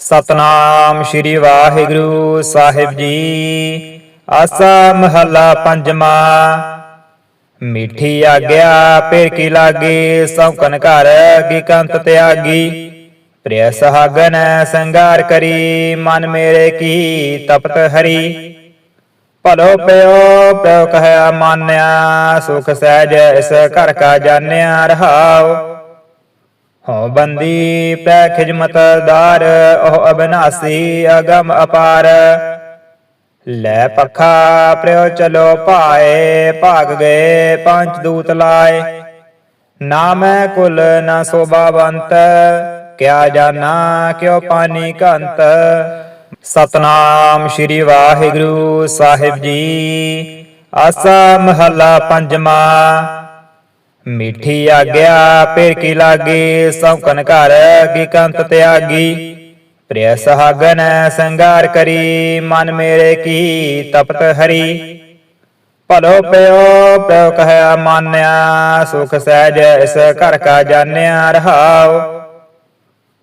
ਸਤਨਾਮ ਸ੍ਰੀ ਵਾਹਿਗੁਰੂ ਸਾਹਿਬ ਜੀ। ਆਸਾ ਮਹੱਲਾ ਪੰਜਵਾ। ਮਿੱਠੀ ਆਗਿਆ ਪੇਰ ਕੀ ਲਾਗੀ ਸੌਕਨ ਘਰ ਕੀ ਕੰਤ ਤਿਆਗੀ। ਪ੍ਰਿਯ ਸਹਾਗਨ ਸੰਗਾਰ ਕਰੀ, ਮਨ ਮੇਰੇ ਕੀ ਤਪਤ ਹਰੀ। ਭਲੋ ਪਿਓ ਪਿਓ ਕਹਿਆ ਮਾਨਿਆ, ਸੁਖ ਸਹਿਜ ਇਸ ਘਰ ਕਾ ਜਾਣਿਆ ਰਹਾਉ। ਹਉ ਬੰਦੀ ਪੈ ਖਿਜਮਤ ਦਾਰ, ਉਹ ਅਬਨਾਸੀ ਅਗਮ ਅਪਾਰ। ਲੈ ਪੱਖਾ ਪ੍ਰਿਓ ਚਲੋ ਭਾਏ, ਭਾਗ ਗਏ, ਪੰਜ ਦੂਤ ਲਾਏ। ਨਾ ਮੈਂ ਕੁਲ ਨਾ ਸੋਭਾਵੰਤ ਕਿਆ ਜਾਣਾ ਕਿਉ ਪਾਣੀ ਕੰਤ ਸਤਨਾਮ ਸ੍ਰੀ ਵਾਹਿਗੁਰੂ ਸਾਹਿਬ ਜੀ, ਆਸਾ ਮਹੱਲਾ ਪੰਜਵਾ। ਮਿੱਠੀ ਆਗਿਆ ਪੇਰ ਕੀ ਲਾਗੀ ਸੌਕਨ ਘਰ ਕੀ ਕੰਤ ਤਿਆਗੀ। ਪ੍ਰਿਯ ਸਹਾਗਨ ਸੰਗਾਰ ਕਰੀ, ਮਨ ਮੇਰੇ ਕੀ ਤਪਤ ਹਰੀ। ਭਲੋ ਪਿਓ ਪਿਓ ਕਹਿਆ ਮਾਨਿਆ ਸੁਖ ਸਹਿਜ ਇਸ ਘਰ ਕਾ ਜਾਣਿਆ ਰਹਾਉ।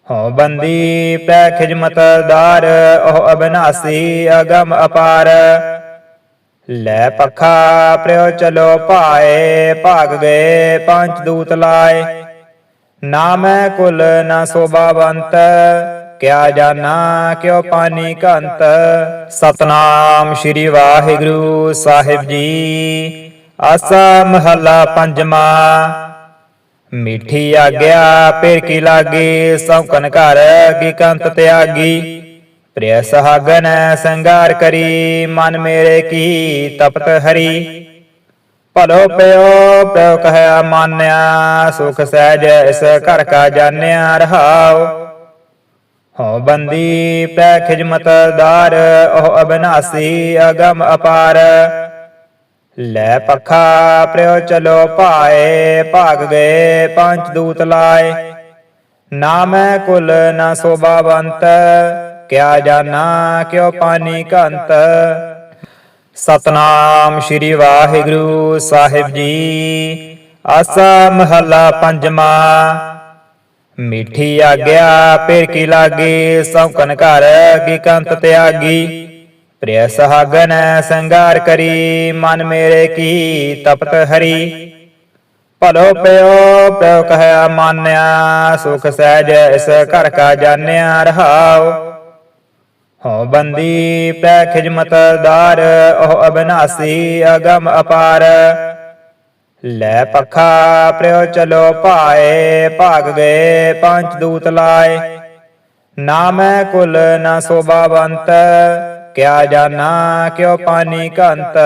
ਹੋ ਬੰਦੀ, ਪੈ ਖਿਜਮਤ ਦਾਰ, ਉਹ ਅਬਨਾਸੀ, ਅਗਮ ਅਪਾਰ। ਲੈ ਪੱਖਾ ਪ੍ਰਿਓ ਚਲੋ ਭਾਏ, ਭਾਗ ਗਏ ਪੰਜ ਦੂਤ ਲਾਏ। ਨਾ ਮੈਂ ਕੁਲ, ਨਾ ਸੋਭਾਵੰਤ ਕਿਆ ਜਾਣਾ ਕਿਉ ਪਾਣੀ ਕੰਤ ਸਤਨਾਮ ਸ੍ਰੀ ਵਾਹਿਗੁਰੂ ਸਾਹਿਬ ਜੀ। ਆਸਾ ਮਹੱਲਾ ਪੰਜਵਾ। ਮਿੱਠੀ ਆਗਿਆ ਪੇਰ ਕੀ ਲਾਗੀ ਸੌਕਨ ਘਰ ਕੀ ਕੰਤ ਤਿਆਗੀ। ਪ੍ਰਿਯ ਸਹਾਗਨ ਸੰਗਾਰ ਕਰੀ, ਮਨ ਮੇਰੇ ਕੀ ਤਪਤ ਹਰੀ। ਭਲੋ ਪਿਓ ਪਿਓ ਕਹਿਆ ਮਾਨਿਆ ਸੁਖ ਸਹਿਜ ਇਸ ਘਰ ਕਾ ਜਾਣਿਆ ਰਹਾਉ। ਹਉ ਬੰਦੀ ਪੈ ਖਿਜਮਤ ਦਾਰ, ਉਹ ਅਬਨਾਸੀ ਅਗਮ ਅਪਾਰ। ਲੈ ਪੱਖਾ ਪ੍ਰਿਓ ਚਲੋ ਭਾਏ, ਭਾਗ ਗਏ ਪੰਜ ਦੂਤ ਲਾਏ। ਨਾ ਮੈਂ ਕੁਲ ਨਾ ਸੋਭਾਵੰਤ ਕਿਆ ਜਾਣਾ, ਕਿਉ ਪਾਣੀ ਕੰਤ ਸਤਨਾਮ ਸ੍ਰੀ ਵਾਹਿਗੁਰੂ ਸਾਹਿਬ ਜੀ। ਆਸਾ ਮਹੱਲਾ ਪੰਜਵਾ। ਮਿੱਠੀ ਆਗਿਆ ਪੇਰ ਕੀ ਲਾਗੀ ਸੌਕਨ ਘਰ ਕੀ ਕੰਤ ਤਿਆਗੀ। ਪ੍ਰਿਯ ਸਹਾਗਨ ਸੰਗਾਰ ਕਰੀ, ਮਨ ਮੇਰੇ ਕੀ ਤਪਤ ਹਰੀ। ਭਲੋ ਪਿਓ ਪਿਓ ਕਹਿਆ ਮਾਨਿਆ, ਸੁਖ ਸਹਿਜ ਇਸ ਘਰ ਕਾ ਜਾਣਿਆ ਰਹਾਓ ਹਉ ਬੰਦੀ ਪੈ ਖਿਜਮਤ ਦਾਰ, ਉਹ ਅਬਨਾਸੀ ਅਗਮ ਅਪਾਰ। ਲੈ ਪੱਖਾ ਪ੍ਰਿਓ ਚਲੋ ਭਾਏ, ਭਾਗ ਗਏ, ਪੰਜ ਦੂਤ ਲਾਏ। ਨਾ ਮੈਂ ਕੁਲ ਨਾ ਸੋਭਾਵੰਤ ਕਿਆ ਜਾਣਾ ਕਿਉ ਪਾਣੀ ਕੰਤ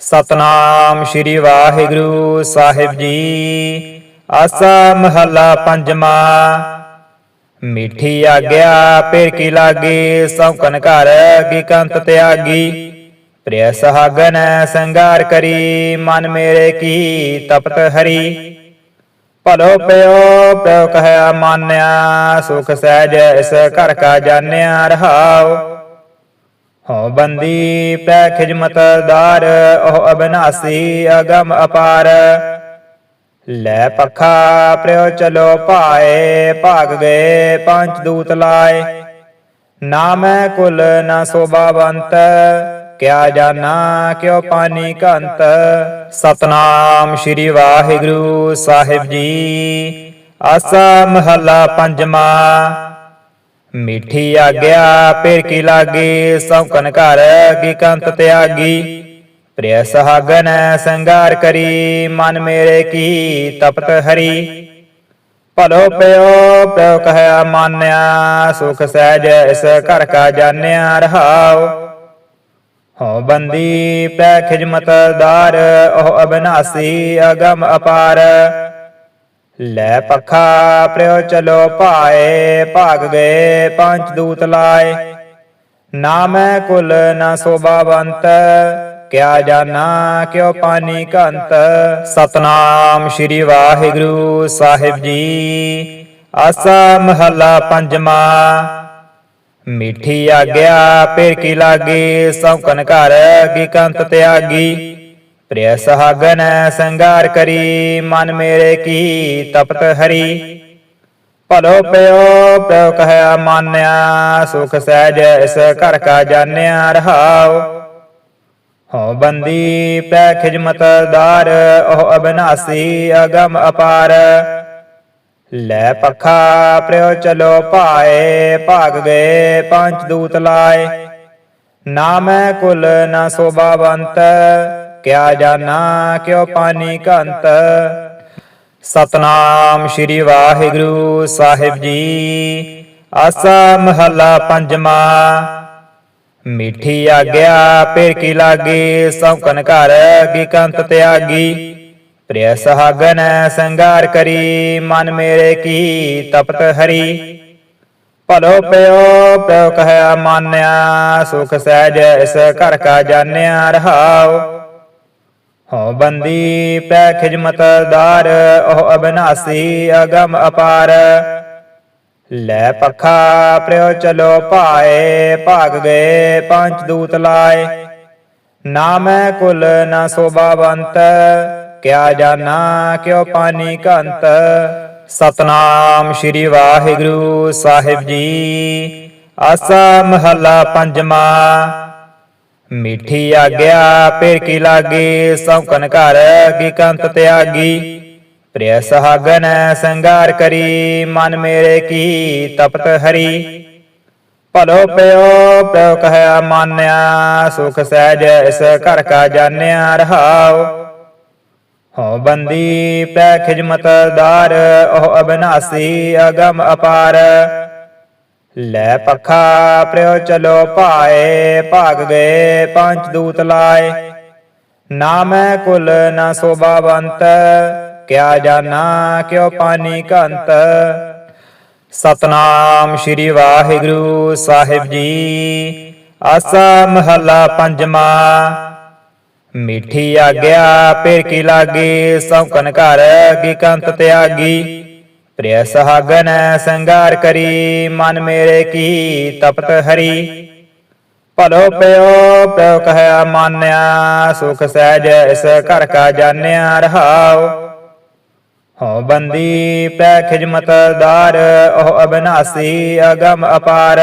ਸਤਨਾਮ ਸ੍ਰੀ ਵਾਹਿਗੁਰੂ ਸਾਹਿਬ ਜੀ ਆਸਾ ਮਹੱਲਾ ਪੰਜਵਾ। ਮਿੱਠੀ ਆਗਿਆ ਪੇਰ ਕੀ ਲਾਗੀ ਸੌਕਨ ਘਰ ਕੀ ਤਿਆਗੀ। ਪ੍ਰਿਯ ਸਹਾਗਨ ਸੰਗਾਰ ਕਰੀ, ਮਨ ਮੇਰੇ ਕੀ ਤਪਤ ਹਰੀ। ਭਲੋ ਪਿਓ ਪਿਓ ਕਹਿਆ ਮਾਨਿਆ ਸੁਖ ਸਹਿਜ ਇਸ ਘਰ ਕਾ ਜਾਣਿਆ ਰਹਾਉ। ਹੋ ਬੰਦੀ, ਪੈ ਖਿਜਮਤ ਦਾਰ, ਉਹ ਅਬਨਾਸੀ ਅਗਮ ਅਪਾਰ। ਲੈ ਪੱਖਾ ਪ੍ਰਿਓ ਚਲੋ ਭਾਏ, ਭਾਗ ਗਏ, ਪੰਜ ਦੂਤ ਲਾਏ। ਨਾ ਮੈਂ ਕੁਲ, ਨਾ ਸੋਭਾਵੰਤ ਕਿਆ ਜਾਣਾ ਕਿਉ ਪਾਣੀ ਕੰਤ ਸਤਨਾਮ ਸ੍ਰੀ ਵਾਹਿਗੁਰੂ ਸਾਹਿਬ ਜੀ। ਆਸਾ ਮਹੱਲਾ ਪੰਜਵਾ। ਮਿੱਠੀ ਆਗਿਆ ਪੇਰ ਕੀ ਲਾਗੀ ਸੌਕਨ ਘਰ, ਕੀ ਕੰਤ ਤਿਆਗੀ। ਪ੍ਰਿਯ ਸਹਾਗਨ ਸੰਗਾਰ ਕਰੀ, ਮਨ ਮੇਰੇ ਕੀ ਤਪਤ ਹਰੀ। ਭਲੋ ਪਿਓ ਪਿਓ ਕਹਿਆ ਮਾਨਿਆ ਸੁਖ ਸਹਿਜ ਇਸ ਘਰ ਕਾ ਜਾਣਿਆ ਰਹਾਉ। ਹੋ ਬੰਦੀ ਪੈ ਖਿਜਮਤ ਦਾਰ, ਉਹ ਅਬਨਾਸੀ ਅਗਮ ਅਪਾਰ। ਲੈ ਪੱਖਾ ਪ੍ਰਿਓ ਚਲੋ ਭਾਏ, ਭਾਗ ਗਏ ਪੰਜ ਦੂਤ ਲਾਏ। ਨਾ ਮੈਂ ਕੁਲ ਨਾ ਸੋਭਾਵੰਤ ਕਿਆ ਜਾਣਾ, ਕਿਉ ਪਾਣੀ ਕੰਤ ਸਤਨਾਮ ਸ੍ਰੀ ਵਾਹਿਗੁਰੂ ਸਾਹਿਬ ਜੀ। ਆਸਾ ਮਹੱਲਾ ਪੰਜਵਾ ਮਿੱਠੀ ਆਗਿਆ ਪੇਰ ਕੀ ਲਾਗੀ ਸੌਕਨ ਘਰ ਕੀ ਕੰਤ ਤਿਆਗੀ। ਪ੍ਰਿਯ ਸਹਾਗਨ ਸੰਗਾਰ ਕਰੀ, ਮਨ ਮੇਰੇ ਕੀ ਤਪਤ ਹਰੀ। ਭਲੋ ਪਿਓ ਪਿਓ ਕਹਿਆ ਮਾਨਿਆ, ਸੁਖ ਸਹਿਜ ਇਸ ਘਰ ਕਾ ਜਾਣਿਆ ਰਹਾਓ ਹਉ ਬੰਦੀ ਪੈ ਖਿਜਮਤ ਦਾਰ, ਉਹ ਅਬਨਾਸੀ ਅਗਮ ਅਪਾਰ। ਲੈ ਪੱਖਾ ਪ੍ਰਿਓ ਚਲੋ ਭਾਏ, ਭਾਗ ਗਏ, ਪੰਜ ਦੂਤ ਲਾਏ। ਨਾ ਮੈਂ ਕੁਲ, ਨਾ ਸੋਭਾਵੰਤ ਕਿਆ ਜਾਣਾ ਕਿਉ ਪਾਣੀ ਕੰਤ ਸਤਨਾਮ ਸ੍ਰੀ ਵਾਹਿਗੁਰੂ ਸਾਹਿਬ ਜੀ, ਆਸਾ ਮਹੱਲਾ ਪੰਜਵਾ। ਮਿੱਠੀ ਆਗਿਆ ਪੇਰ ਕੀ ਲਾਗੀ ਸੌਕਨ ਘਰ ਕੀ ਕੰਤ ਤਿਆਗੀ। ਪ੍ਰਿਯ ਸਹਾਗਨ ਸੰਗਾਰ ਕਰੀ, ਮਨ ਮੇਰੇ ਕੀ ਤਪਤ ਹਰੀ। ਭਲੋ ਪਿਓ ਪਿਓ ਕਹਿਆ ਮਾਨਿਆ ਸੁਖ ਸਹਿਜ ਇਸ ਘਰ ਕਾ ਜਾਣਿਆ ਰਹਾਓ ਹੋ ਬੰਦੀ ਪੈ ਖਿਜਮਤ ਦਾਰ, ਉਹ ਅਬਨਾਸੀ ਅਗਮ ਅਪਾਰ। ਲੈ ਪੱਖਾ ਪ੍ਰਿਓ ਚਲੋ ਭਾਏ, ਭਾਗ ਗਏ, ਪੰਜ ਦੂਤ ਲਾਏ। ਨਾ ਮੈਂ ਕੁਲ, ਨਾ ਸੋਭਾਵੰਤ ਕਿਆ ਜਾਣਾ ਕਿਉ ਪਾਣੀ ਕੰਤ ਸਤਨਾਮ ਸ੍ਰੀ ਵਾਹਿਗੁਰੂ ਸਾਹਿਬ ਜੀ ਆਸਾ ਮਹੱਲਾ ਪੰਜਵਾ। ਮਿੱਠੀ ਆਗਿਆ ਪੇਰ ਕੀ ਲਾਗੀ ਸੌਕਨ ਘਰ ਕੀ ਕੰਤ ਤਿਆਗੀ। ਪ੍ਰਿਯ ਸਹਾਗਨ ਸੰਗਾਰ ਕਰੀ, ਮਨ ਮੇਰੇ ਕੀ ਤਪਤ ਹਰੀ। ਭਲੋ ਪਿਓ ਪਿਓ ਕਹਿਆ ਮਾਨਿਆ ਸੁਖ ਸਹਿਜ ਇਸ ਘਰ ਕਾ ਜਾਣਿਆ ਰਹਾਉ। ਹੋ ਬੰਦੀ ਪੈ ਖਿਜਮਤ ਦਾਰ, ਉਹ ਅਬਨਾਸੀ ਅਗਮ ਅਪਾਰ। ਲੈ ਪੱਖਾ ਪ੍ਰਿਓ ਚਲੋ ਭਾਏ, ਭਾਗ ਗਏ ਪੰਜ ਦੂਤ ਲਾਏ। ਨਾ ਮੈਂ ਕੁਲ ਨਾ ਸੋਭਾਵੰਤ ਕਿਆ ਜਾਣਾ, ਕਿਉ ਪਾਣੀ ਕੰਤ ਸਤਨਾਮ ਸ੍ਰੀ ਵਾਹਿਗੁਰੂ ਸਾਹਿਬ ਜੀ। ਆਸਾ ਮਹੱਲਾ ਪੰਜਵਾ। ਮਿੱਠੀ ਆਗਿਆ ਪੇਰ ਕੀ ਲਾਗੀ ਸੌਕਨ ਘਰ ਕੀ ਕੰਤ ਤਿਆਗੀ। ਪ੍ਰਿਯ ਸਹਾਗਨ ਸੰਗਾਰ ਕਰੀ, ਮਨ ਮੇਰੇ ਕੀ ਤਪਤ ਹਰੀ। ਭਲੋ ਪਿਓ ਪਿਓ ਕਹਿਆ ਮਾਨਿਆ ਸੁਖ ਸਹਿਜ ਇਸ ਘਰ ਕਾ ਜਾਣਿਆ ਰਹਾਓ ਹਉ ਬੰਦੀ ਪੈ ਖਿਜਮਤ ਦਾਰ, ਉਹ ਅਬਨਾਸੀ ਅਗਮ ਅਪਾਰ।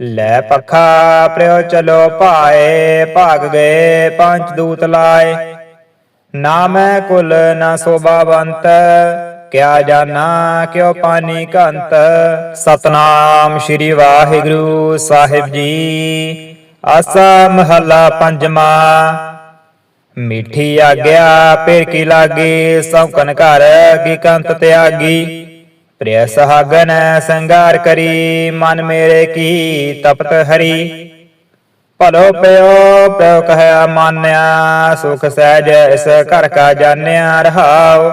ਲੈ ਪਖਾ ਪ੍ਰਿਓ ਚਲੋ ਭਾਏ, ਭਾਗ ਗਏ, ਪੰਜ ਦੂਤ ਲਾਏ। ਨਾ ਮੈਂ ਕੁਲ, ਨਾ ਸੋਭਾਵੰਤ ਕਿਆ ਜਾਣਾ ਕਿਉ ਪਾਣੀ ਕੰਤ ਸਤਨਾਮ ਸ੍ਰੀ ਵਾਹਿਗੁਰੂ ਸਾਹਿਬ ਜੀ। ਆਸਾ ਮਹੱਲਾ ਪੰਜਵਾ। ਮਿੱਠੀ ਆਗਿਆ ਪੇਰ ਕੀ ਲਾਗੀ? ਸੌਕਨ ਘਰ ਕੀ ਕੰਤ ਤਿਆਗੀ। ਪ੍ਰਿਯ ਸਹਾਗਨ ਸੰਗਾਰ ਕਰੀ, ਮਨ ਮੇਰੇ ਕੀ ਤਪਤ ਹਰੀ। ਭਲੋ ਪਿਓ ਪਿਓ ਕਹਿਆ ਮਾਨਿਆ, ਸੁਖ ਸਹਿਜ ਇਸ ਘਰ ਕਾ ਜਾਣਿਆ ਰਹਾਉ।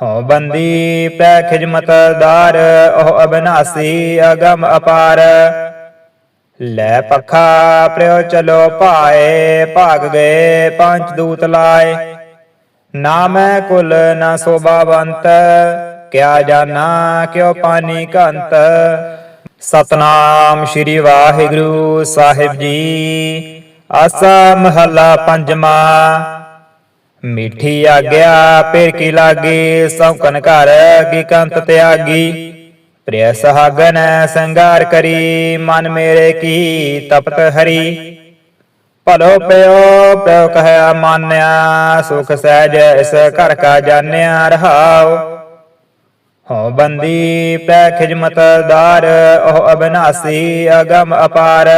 ਹੋ ਬੰਦੀ ਪੈ ਖਿਜਮਤ ਦਾਰ, ਉਹ ਅਬਨਾਸੀ ਅਗਮ ਅਪਾਰ। ਲੈ ਪੱਖਾ ਪ੍ਰਿਓ ਚਲੋ ਭਾਏ, ਭਾਗ ਗਏ, ਪੰਜ ਦੂਤ ਲਾਏ। ਨਾ ਮੈਂ ਕੁਲ, ਨਾ ਸੋਭਾਵੰਤ ਕਿਆ ਜਾਣਾ ਕਿਉ ਪਾਣੀ ਕੰਤ ਸਤਨਾਮ ਸ੍ਰੀ ਵਾਹਿਗੁਰੂ ਸਾਹਿਬ ਜੀ ਆਸਾ ਮਹੱਲਾ ਪੰਜਵਾ। ਮਿੱਠੀ ਆਗਿਆ ਪੇਰ ਕੀ ਲਾਗੀ ਸੌਕਨ ਘਰ ਕੀ ਕੰਤ ਤਿਆਗੀ। ਪ੍ਰਿਯ ਸਹਾਗਨ ਸੰਗਾਰ ਕਰੀ, ਮਨ ਮੇਰੇ ਕੀ ਤਪਤ ਹਰੀ। ਭਲੋ ਪਿਓ ਪਿਓ ਕਹਿਆ ਮਾਨਿਆ ਸੁਖ ਸਹਿਜ ਇਸ ਘਰ ਕਾ ਜਾਣਿਆ ਰਹਾਓ ਹਉ ਬੰਦੀ ਪੈ ਖਿਜਮਤ ਦਾਰ, ਉਹ ਅਬਨਾਸੀ ਅਗਮ ਅਪਾਰ।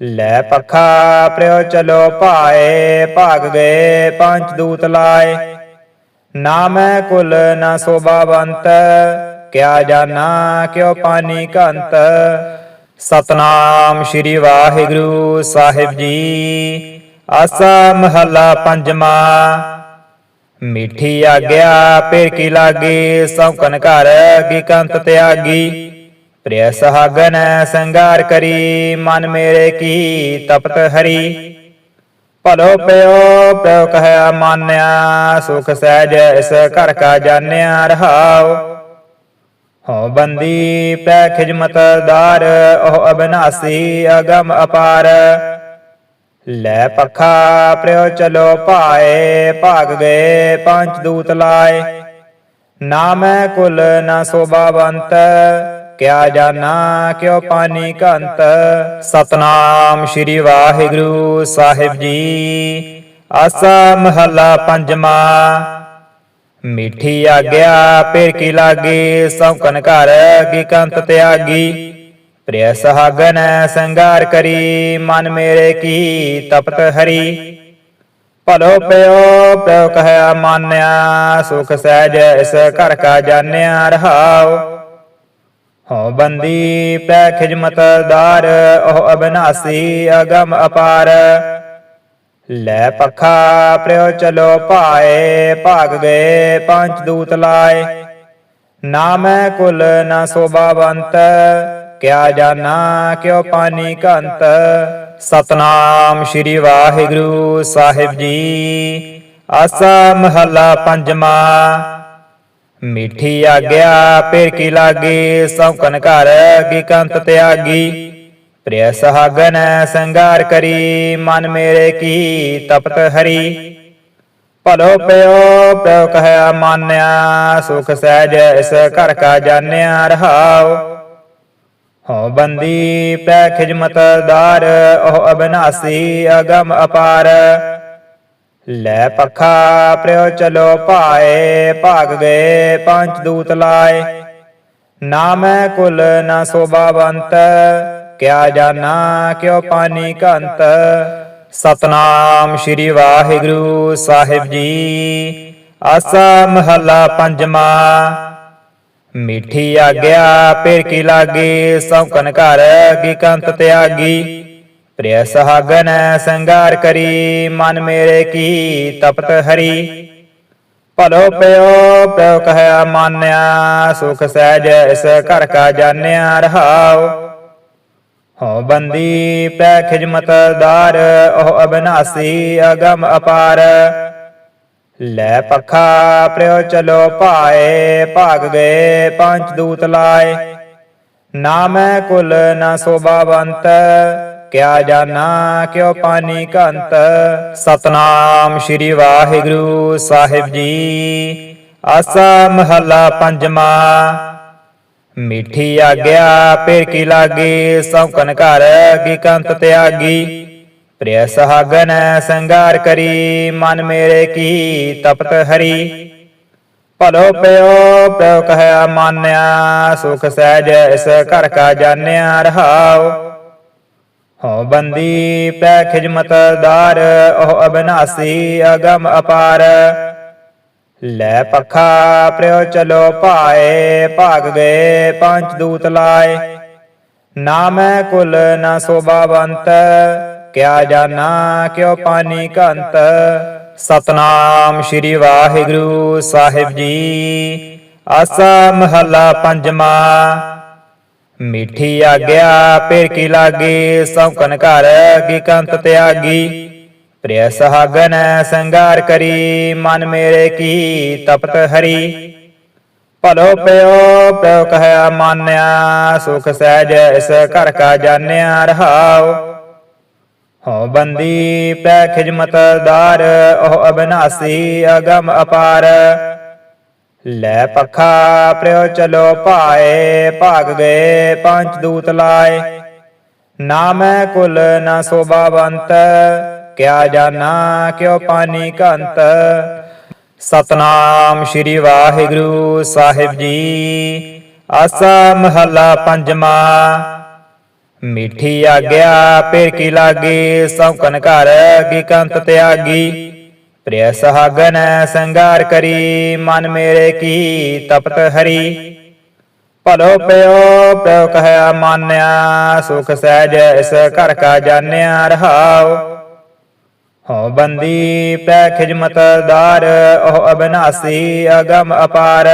ਲੈ ਪੱਖਾ ਪ੍ਰਿਓ ਚਲੋ ਭਾਏ, ਭਾਗ ਗਏ ਪੰਜ ਦੂਤ ਲਾਏ। ਨਾ ਮੈਂ ਕੁਲ ਨਾ ਸੋਭਾਵੰਤ ਕਿਆ ਜਾਣਾ ਕਿਉ ਪਾਣੀ ਕੰਤ ਸਤਨਾਮ ਸ੍ਰੀ ਵਾਹਿਗੁਰੂ ਸਾਹਿਬ ਜੀ। ਆਸਾ ਮਹੱਲਾ ਪੰਜਵਾ। ਮਿੱਠੀ ਆਗਿਆ ਪੇਰ ਕੀ ਲਾਗੀ ਸੌਕਨ ਘਰ ਕੀ ਕੰਤ ਤਿਆਗੀ। ਪ੍ਰਿਯ ਸਹਾਗਨ ਸੰਗਾਰ ਕਰੀ, ਮਨ ਮੇਰੇ ਕੀ ਤਪਤ ਹਰੀ। ਭਲੋ ਪਿਓ ਪਿਓ ਕਹਿਆ ਮਾਨਿਆ, ਸੁਖ ਸਹਿਜ ਇਸ ਘਰ ਕਾ ਜਾਣਿਆ ਰਹਾਉ। ਹਉ ਬੰਦੀ ਪੈ ਖਿਜਮਤ ਦਾਰ, ਉਹ ਅਬਨਾਸੀ ਅਗਮ ਅਪਾਰ। ਲੈ ਪਖਾ ਪ੍ਰਿਓ ਚਲੋ ਭਾਏ, ਭਾਗ ਗਏ, ਪੰਜ ਦੂਤ ਲਾਏ। ਨਾ ਮੈਂ ਕੁਲ, ਨਾ ਸੋਭਾਵੰਤ ਕਿਆ ਜਾਣਾ ਕਿਉ ਪਾਣੀ ਕੰਤ ਸਤਨਾਮ ਸ੍ਰੀ ਵਾਹਿਗੁਰੂ ਸਾਹਿਬ ਜੀ। ਆਸਾ ਮਹੱਲਾ ਪੰਜਵਾ। ਮਿੱਠੀ ਆਗਿਆ ਪੇਰ ਕੀ ਲਾਗੀ? ਸੌਕਨ ਘਰ ਕੀ ਤਿਆਗੀ। ਪ੍ਰਿਯ ਸਹਾਗਨ ਸੰਗਾਰ ਕਰੀ, ਮਨ ਮੇਰੇ ਕੀ ਤਪਤ ਹਰੀ। ਭਲੋ ਪਿਓ ਪਿਓ ਕਹਿਆ ਮਾਨਿਆ ਸੁਖ ਸਹਿਜ ਇਸ ਘਰ ਕਾ ਜਾਣਿਆ ਰਹਾਉ। ਹੋ ਬੰਦੀ ਪੈ ਖਿਜਮਤ ਦਾਰ, ਉਹ ਅਬਨਾਸੀ ਅਗਮ ਅਪਾਰ। ਲੈ ਪੱਖਾ ਪ੍ਰਿਓ ਚਲੋ ਭਾਏ, ਭਾਗ ਗਏ ਪੰਜ ਦੂਤ ਲਾਏ। ਨਾ ਮੈਂ ਕੁਲ, ਨਾ ਸੋਭਾਵੰਤ ਕਿਆ ਜਾਣਾ ਕਿਉ ਪਾਨੀ ਕੰਤ ਸਤਨਾਮ ਸ੍ਰੀ ਵਾਹਿਗੁਰੂ ਸਾਹਿਬ ਜੀ। ਆਸਾ ਮਹੱਲਾ ਪੰਜਵਾ। ਮਿੱਠੀ ਆਗਿਆ ਪੇਰ ਕੀ ਲਾਗੀ ਸੌਕਨ ਘਰ ਕੀ ਕੰਤ ਤਿਆਗੀ। ਪ੍ਰਿਯ ਸਹਾਗਨ ਸੰਗਾਰ ਕਰੀ, ਮਨ ਮੇਰੇ ਕੀ ਤਪਤ ਹਰੀ। ਭਲੋ ਪਿਓ ਪਿਓ ਕਹਿਆ ਮਾਨਿਆ ਸੁਖ ਸਹਿਜ ਇਸ ਘਰ ਕਾ ਜਾਣਿਆ ਰਹਾਉ। ਹੋ ਬੰਦੀ ਪੈ ਖਿਜਮਤ ਦਾਰ, ਉਹ ਅਬਨਾਸੀ ਅਗਮ ਅਪਾਰ। ਲੈ ਪੱਖਾ ਪ੍ਰਿਓ ਚਲੋ ਭਾਏ, ਭਾਗ ਗਏ ਪੰਜ ਦੂਤ ਲਾਏ। ਨਾ ਮੈਂ ਕੁਲ ਨਾ ਸੋਭਾਵੰਤ ਕਿਆ ਜਾਣਾ, ਕਿਉ ਪਾਨੀ ਕੰਤ ਸਤਨਾਮ ਸ੍ਰੀ ਵਾਹਿਗੁਰੂ ਸਾਹਿਬ ਜੀ। ਆਸਾ ਮਹੱਲਾ ਪੰਜਵਾ। ਮਿੱਠੀ ਆਗਿਆ ਪੇਰ ਕੀ ਲਾਗੀ ਸੌਕਨ ਘਰ ਕੀ ਕੰਤ ਤਿਆਗੀ। ਪ੍ਰਿਯ ਸਹਾਗਨ ਸੰਗਾਰ ਕਰੀ, ਮਨ ਮੇਰੇ ਕੀ ਤਪਤ ਹਰੀ। ਭਲੋ ਪਿਓ ਪਿਓ ਕਹਿਆ ਮਾਨਿਆ ਸੁਖ ਸਹਿਜ ਇਸ ਘਰ ਕਾ ਜਾਣਿਆ ਰਹਾਉ। ਹਉ ਬੰਦੀ ਪੈ ਖਿਜਮਤ ਦਾਰ, ਉਹ ਅਬਨਾਸੀ ਅਗਮ ਅਪਾਰ। ਲੈ ਪਖਾ ਪ੍ਰਿਓ ਚਲੋ ਭਾਏ, ਭਾਗ ਗਏ, ਪੰਜ ਦੂਤ ਲਾਏ। ਨਾ ਮੈਂ ਕੁਲ, ਨਾ ਸੋਭਾਵੰਤ ਕਿਆ ਜਾਣਾ ਕਿਉ ਪਾਣੀ ਕੰਤ ਸਤਨਾਮ ਸ੍ਰੀ ਵਾਹਿਗੁਰੂ ਸਾਹਿਬ ਜੀ। ਆਸਾ ਮਹੱਲਾ ਪੰਜਵਾ। ਮਿੱਠੀ ਆਗਿਆ ਪੇਰ ਕੀ ਲਾਗੀ? ਸੌਕਨ ਘਰ ਕੀ ਕੰਤ ਤਿਆਗੀ। ਪ੍ਰਿਯ ਸਹਾਗਨ ਸੰਗਾਰ ਕਰੀ, ਮਨ ਮੇਰੇ ਕੀ ਤਪਤ ਹਰੀ। ਭਲੋ ਪਿਓ ਪਿਓ ਕਹਿਆ ਮਾਨਿਆ, ਸੁਖ ਸਹਿਜ ਇਸ ਘਰ ਕਾ ਜਾਣਿਆ ਰਹਾਉ। ਹੋ ਬੰਦੀ ਪੈ ਖਿਜਮਤ ਦਾਰ, ਉਹ ਅਬਨਾਸੀ ਅਗਮ ਅਪਾਰ। ਲੈ ਪੱਖਾ ਪ੍ਰਿਓ ਚਲੋ ਭਾਏ, ਭਾਗ ਗਏ, ਪੰਜ ਦੂਤ ਲਾਏ। ਨਾ ਮੈਂ ਕੁਲ, ਨਾ ਸੋਭਾਵੰਤ ਕਿਆ ਜਾਣਾ ਕਿਉ ਪਾਨੀ ਕੰਤ ਸਤਨਾਮ ਸ੍ਰੀ ਵਾਹਿਗੁਰੂ ਸਾਹਿਬ ਜੀ, ਆਸਾ ਮਹੱਲਾ ਪੰਜਵਾ। ਮਿੱਠੀ ਆਗਿਆ ਪੇਰ ਕੀ ਲਾਗੀ ਸੌਕਨ ਘਰ ਕੀ ਕੰਤ ਤਿਆਗੀ। ਪ੍ਰਿਯ ਸਹਾਗਨ ਸੰਗਾਰ ਕਰੀ, ਮਨ ਮੇਰੇ ਕੀ ਤਪਤ ਹਰੀ। ਭਲੋ ਪਿਓ ਪਿਓ ਕਹਿਆ ਮਾਨਿਆ, ਸੁਖ ਸਹਿਜ ਇਸ ਘਰ ਕਾ ਜਾਣਿਆ ਰਹਾਉ। ਹੋ ਬੰਦੀ ਪੈ ਖਿਜਮਤ ਦਾਰ, ਉਹ ਅਬਨਾਸੀ ਅਗਮ ਅਪਾਰ। ਲੈ ਪੱਖਾ ਪ੍ਰਿਓ ਚਲੋ ਭਾਏ, ਭਾਗ ਗਏ, ਪੰਜ ਦੂਤ ਲਾਏ। ਨਾ ਮੈਂ ਕੁਲ ਨਾ ਸੋਭਾਵੰਤ ਕਿਆ ਜਾਣਾ ਕਿਉ ਪਾਨੀ ਕੰਤ ਸਤਨਾਮ ਸ੍ਰੀ ਵਾਹਿਗੁਰੂ ਸਾਹਿਬ ਜੀ। ਆਸਾ ਮਹੱਲਾ ਪੰਜਵਾ। ਮਿੱਠੀ ਆਗਿਆ ਪੇਰ ਕੀ ਲਾਗੀ ਸੌਕਨ ਘਰ ਕੀ ਕੰਤ ਤਿਆਗੀ। ਪ੍ਰਿਯ ਸਹਾਗਨ ਸੰਗਾਰ ਕਰੀ, ਮਨ ਮੇਰੇ ਕੀ ਤਪਤ ਹਰੀ। ਭਲੋ ਪਿਓ ਪਿਓ ਕਹਿਆ ਮਾਨਿਆ ਸੁਖ ਸਹਿਜ ਇਸ ਘਰ ਕਾ ਜਾਣਿਆ ਰਹਾਓ ਹਉ ਬੰਦੀ ਪੈ ਖਿਜਮਤ ਦਾਰ, ਉਹ ਅਬਨਾਸੀ ਅਗਮ ਅਪਾਰ।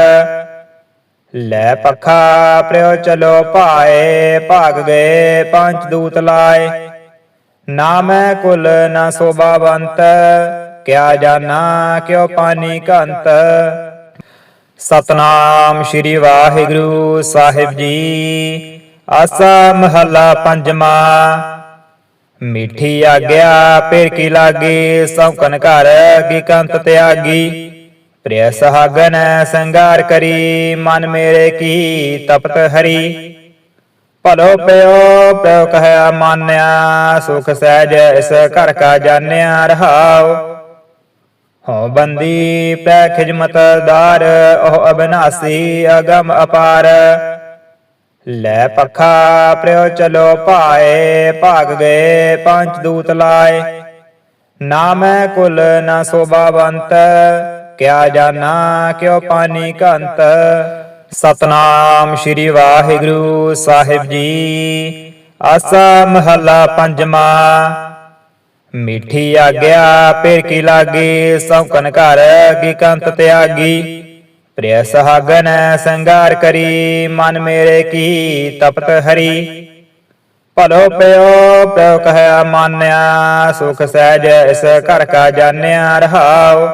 ਲੈ ਪਖਾ ਪ੍ਰਿਓ ਚਲੋ ਭਾਏ, ਭਾਗ ਗਏ, ਪੰਜ ਦੂਤ ਲਾਏ। ਨਾ ਮੈਂ ਕੁਲ, ਨਾ ਸੋਭਾਵੰਤ ਕਿਆ ਜਾਣਾ ਕਿਉ ਪਾਣੀ ਕੰਤ ਸਤਨਾਮ ਸ੍ਰੀ ਵਾਹਿਗੁਰੂ ਸਾਹਿਬ ਜੀ, ਆਸਾ ਮਹੱਲਾ ਪੰਜਵਾ। ਮਿੱਠੀ ਆਗਿਆ ਪੇਰ ਕੀ ਲਾਗੀ ਸੌਕਨ ਘਰ ਕੀ ਕੰਤ ਤਿਆਗੀ। ਪ੍ਰਿਯ ਸਹਾਗਨ ਸੰਗਾਰ ਕਰੀ, ਮਨ ਮੇਰੇ ਕੀ ਤਪਤ ਹਰੀ। ਭਲੋ ਪਿਓ ਪਿਓ ਕਹਿਆ ਮਾਨਿਆ ਸੁਖ ਸਹਿਜ ਇਸ ਘਰ ਕਾ ਜਾਣਿਆ ਰਹਾਓ ਹੋ ਬੰਦੀ ਪੈ ਖਿਜਮਤ ਦਾਰ, ਉਹ ਅਬਨਾਸੀ ਅਗਮ ਅਪਾਰ। ਲੈ ਪੱਖਾ ਪ੍ਰਿਓ ਚਲੋ ਭਾਏ, ਭਾਗ ਗਏ, ਪੰਜ ਦੂਤ ਲਾਏ। ਨਾ ਮੈਂ ਕੁਲ, ਨਾ ਸੋਭਾਵੰਤ ਕਿਆ ਜਾਣਾ ਕਿਉ ਪਾਣੀ ਕੰਤ ਸਤਨਾਮ ਸ੍ਰੀ ਵਾਹਿਗੁਰੂ ਸਾਹਿਬ ਜੀ, ਆਸਾ ਮਹੱਲਾ ਪੰਜਵਾ। ਮਿੱਠੀ ਆਗਿਆ ਪੇਰ ਕੀ ਲਾਗੀ ਸੌਕਨ ਘਰ ਕੀ ਕੰਤ ਤਿਆਗੀ। ਪ੍ਰਿਯ ਸਹਾਗਨ ਸੰਗਾਰ ਕਰੀ, ਮਨ ਮੇਰੇ ਕੀ ਤਪਤ ਹਰੀ। ਭਲੋ ਪਿਓ ਪਿਓ ਕਹਿਆ ਮਾਨਿਆ, ਸੁਖ ਸਹਿਜ ਇਸ ਘਰ ਕਾ ਜਾਣਿਆ ਰਹਾਉ।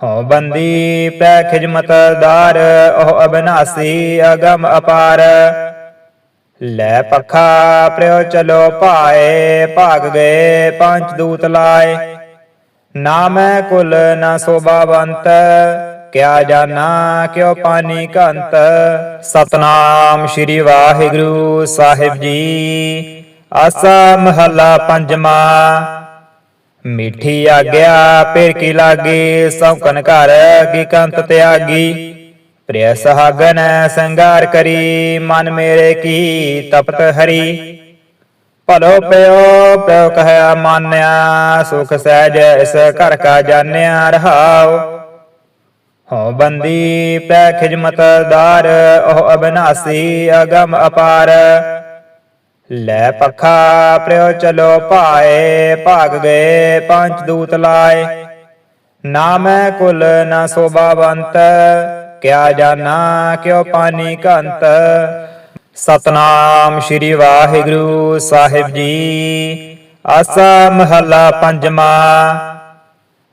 ਹੋ ਬੰਦੀ ਪੈ ਖਿਜਮਤ ਦਾਰ, ਉਹ ਅਬਨਾਸੀ ਅਗਮ ਅਪਾਰ। ਲੈ ਪੱਖਾ ਪ੍ਰਿਓ ਚਲੋ ਭਾਏ, ਭਾਗ ਗਏ ਪੰਜ ਦੂਤ ਲਾਏ। ਨਾ ਮੈਂ ਕੁਲ ਨਾ ਸੋਭਾਵੰਤ ਕਿਆ ਜਾਣਾ, ਕਿਉ ਪਾਣੀ ਕੰਤ ਸਤਨਾਮ ਸ੍ਰੀ ਵਾਹਿਗੁਰੂ ਸਾਹਿਬ ਜੀ। ਆਸਾ ਮਹੱਲਾ ਪੰਜਵਾ ਮਿੱਠੀ ਆਗਿਆ ਪੇਰ ਕੀ ਲਾਗੀ? ਸੌਕਨ ਘਰ ਕੀ ਕੰਤ ਤਿਆਗੀ। ਪ੍ਰਿਯ ਸਹਾਗਨ ਸੰਗਾਰ ਕਰੀ, ਮਨ ਮੇਰੇ ਕੀ ਤਪਤ ਹਰੀ। ਭਲੋ ਪਿਓ ਪਿਓ ਕਹਿਆ ਮਾਨਿਆ, ਸੁਖ ਸਹਿਜ ਇਸ ਘਰ ਕਾ ਜਾਣਿਆ ਰਹਾਓ ਹਉ ਬੰਦੀ ਪੈ ਖਿਜਮਤ ਦਾਰ, ਉਹ ਅਬਨਾਸੀ ਅਗਮ ਅਪਾਰ। ਲੈ ਪਖਾ ਪ੍ਰਿਓ ਚਲੋ ਭਾਏ, ਭਾਗ ਗਏ, ਪੰਜ ਦੂਤ ਲਾਏ। ਨਾ ਮੈਂ ਕੁਲ, ਨਾ ਸੋਭਾਵੰਤ ਕਿਆ ਜਾਣਾ ਕਿਉ ਪਾਣੀ ਕੰਤ ਸਤਨਾਮ ਸ੍ਰੀ ਵਾਹਿਗੁਰੂ ਸਾਹਿਬ ਜੀ ਆਸਾ ਮਹੱਲਾ ਪੰਜਵਾ।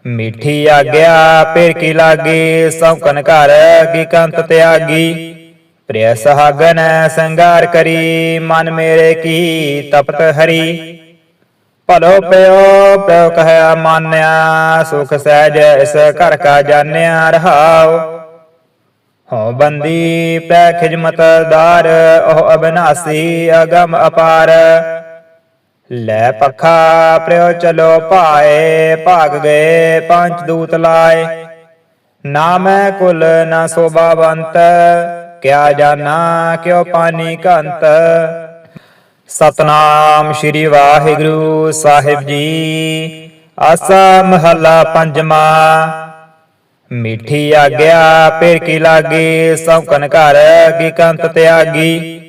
ਮਿੱਠੀ ਆਗਿਆ ਪੇਰ ਕੀ ਲਾਗੀ ਸੌਕਨ ਘਰ ਕੀ ਕੰਤ ਤਿਆਗੀ। ਪ੍ਰਿਯ ਸਹਾਗਨ ਸੰਗਾਰ ਕਰੀ, ਮਨ ਮੇਰੇ ਕੀ ਤਪਤ ਹਰੀ। ਭਲੋ ਪਿਓ ਪਿਓ ਕਹਿਆ ਮਾਨਿਆ, ਸੁਖ ਸਹਿਜ ਇਸ ਘਰ ਕਾ ਜਾਣਿਆ ਰਹਾਉ। ਹੋ ਬੰਦੀ ਪੈ ਖਿਜਮਤ ਦਾਰ, ਉਹ ਅਬਨਾਸੀ ਅਗਮ ਅਪਾਰ। ਲੈ ਪੱਖਾ ਪ੍ਰਿਓ ਚਲੋ ਭਾਏ, ਭਾਗ ਗਏ, ਪੰਜ ਦੂਤ ਲਾਏ। ਨਾ ਮੈਂ ਕੁਲ, ਨਾ ਸੋਭਾਵੰਤ ਕਿਆ ਜਾਣਾ ਕਿਉ ਪਾਣੀ ਕੰਤ ਸਤਨਾਮ ਸ੍ਰੀ ਵਾਹਿਗੁਰੂ ਸਾਹਿਬ ਜੀ, ਆਸਾ ਮਹੱਲਾ ਪੰਜਵਾ। ਮਿੱਠੀ ਆਗਿਆ ਪੇਰ ਕੀ ਲਾਗੀ ਸੌਕਨ ਘਰ ਕੀ ਕੰਤ ਤਿਆਗੀ।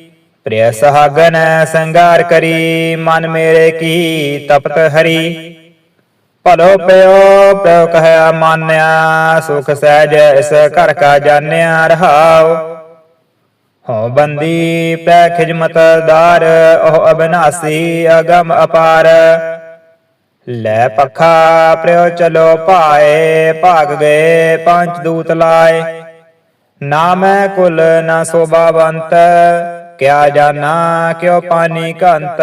ਪ੍ਰਿਯ ਸਹਾਗਨ ਸੰਗਾਰ ਕਰੀ, ਮਨ ਮੇਰੇ ਕੀ ਤਪਤ ਹਰੀ। ਭਲੋ ਪਿਓ ਪਿਓ ਕਹਿਆ ਮਾਨਿਆ, ਸੁਖ ਸਹਿਜ ਇਸ ਘਰ ਕਾ ਜਾਣਿਆ ਰਹਾਉ। ਹੋ ਬੰਦੀ ਪੈ ਖਿਜਮਤ ਦਾਰ, ਉਹ ਅਬਨਾਸੀ ਅਗਮ ਅਪਾਰ। ਲੈ ਪੱਖਾ ਪ੍ਰਿਓ ਚਲੋ ਭਾਏ, ਭਾਗ ਗਏ ਪੰਜ ਦੂਤ ਲਾਏ। ਨਾ ਮੈਂ ਕੁਲ ਨਾ ਸੋਭਾਵੰਤ ਕਿਆ ਜਾਣਾ ਕਿਉ ਪਾਣੀ ਕੰਤ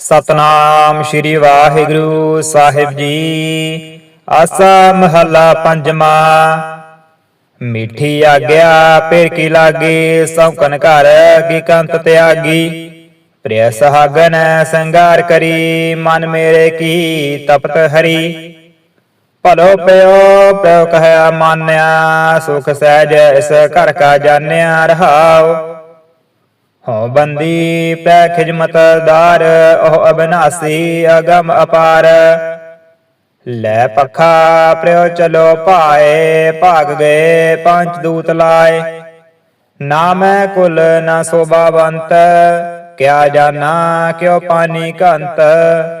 ਸਤਨਾਮ ਸ੍ਰੀ ਵਾਹਿਗੁਰੂ ਸਾਹਿਬ ਜੀ। ਆਸਾ ਮਹੱਲਾ ਪੰਜਵਾ। ਮਿੱਠੀ ਆਗਿਆ ਪੇਰ ਕੀ ਲਾਗੀ ਸੌਕਨ ਘਰ ਕੀ ਕੰਤ ਤਿਆਗੀ। ਪ੍ਰਿਯ ਸਹਾਗਨ ਸੰਗਾਰ ਕਰੀ, ਮਨ ਮੇਰੇ ਕੀ ਤਪਤ ਹਰੀ। ਭਲੋ ਪਿਓ ਪਿਓ ਕਹਿਆ ਮਾਨਿਆ ਸੁਖ ਸਹਿਜ ਇਸ ਘਰ ਕਾ ਜਾਣਿਆ ਰਹਾਓ ਹਉ ਬੰਦੀ ਪੈ ਖਿਜਮਤ ਦਾਰ, ਉਹ ਅਬਨਾਸੀ ਅਗਮ ਅਪਾਰ। ਲੈ ਪਖਾ ਪ੍ਰਿਓ ਚਲੋ ਭਾਏ, ਭਾਗ ਗਏ, ਪੰਜ ਦੂਤ ਲਾਏ। ਨਾ ਮੈਂ ਕੁਲ, ਨਾ ਸੋਭਾਵੰਤ ਕਿਆ ਜਾਣਾ ਕਿਉ ਪਾਣੀ ਕੰਤ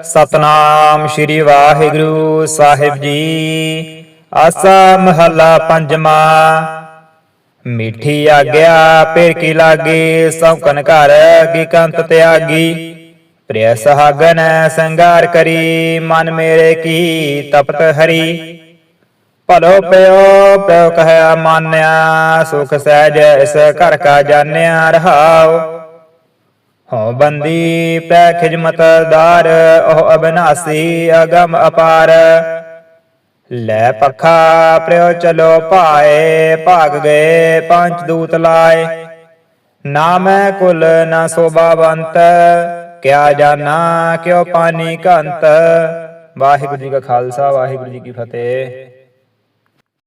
ਸਤਨਾਮ ਸ੍ਰੀ ਵਾਹਿਗੁਰੂ ਸਾਹਿਬ ਜੀ। ਆਸਾ ਮਹੱਲਾ ਪੰਜਵਾ। ਮਿੱਠੀ ਆਗਿਆ ਪੇਰ ਕੀ ਲਾਗੀ ਸੌਕਨ ਘਰ ਕੀ ਤਿਆਗੀ। ਪ੍ਰਿਯ ਸਹਾਗਨ ਸੰਗਾਰ ਕਰੀ, ਮਨ ਮੇਰੇ ਕੀ ਤਪਤ ਹਰੀ। ਭਲੋ ਪਿਓ ਪਿਓ ਕਹਿਆ ਮਾਨਿਆ, ਸੁਖ ਸਹਿਜ ਇਸ ਘਰ ਕਾ ਜਾਣਿਆ ਰਹਾਉ। ਹਉ ਬੰਦੀ ਪੈ ਖਿਜਮਤ ਦਾਰ, ਉਹ ਅਬਨਾਸੀ ਅਗਮ ਅਪਾਰ। ਲੈ ਪੱਖਾ ਪ੍ਰਿਓ ਚਲੋ ਭਾਏ, ਭਾਗ ਗਏ, ਪੰਜ ਦੂਤ ਲਾਏ। ਨਾ ਮੈਂ ਕੁਲ, ਨਾ ਸੋਭਾਵੰਤ ਕਿਆ ਜਾਣਾ ਕਿਉ ਪਾਣੀ ਕੰਤ ਵਾਹਿਗੁਰੂ ਜੀ ਕਾ ਖਾਲਸਾ, ਵਾਹਿਗੁਰੂ ਜੀ ਕੀ ਫਤਿਹ।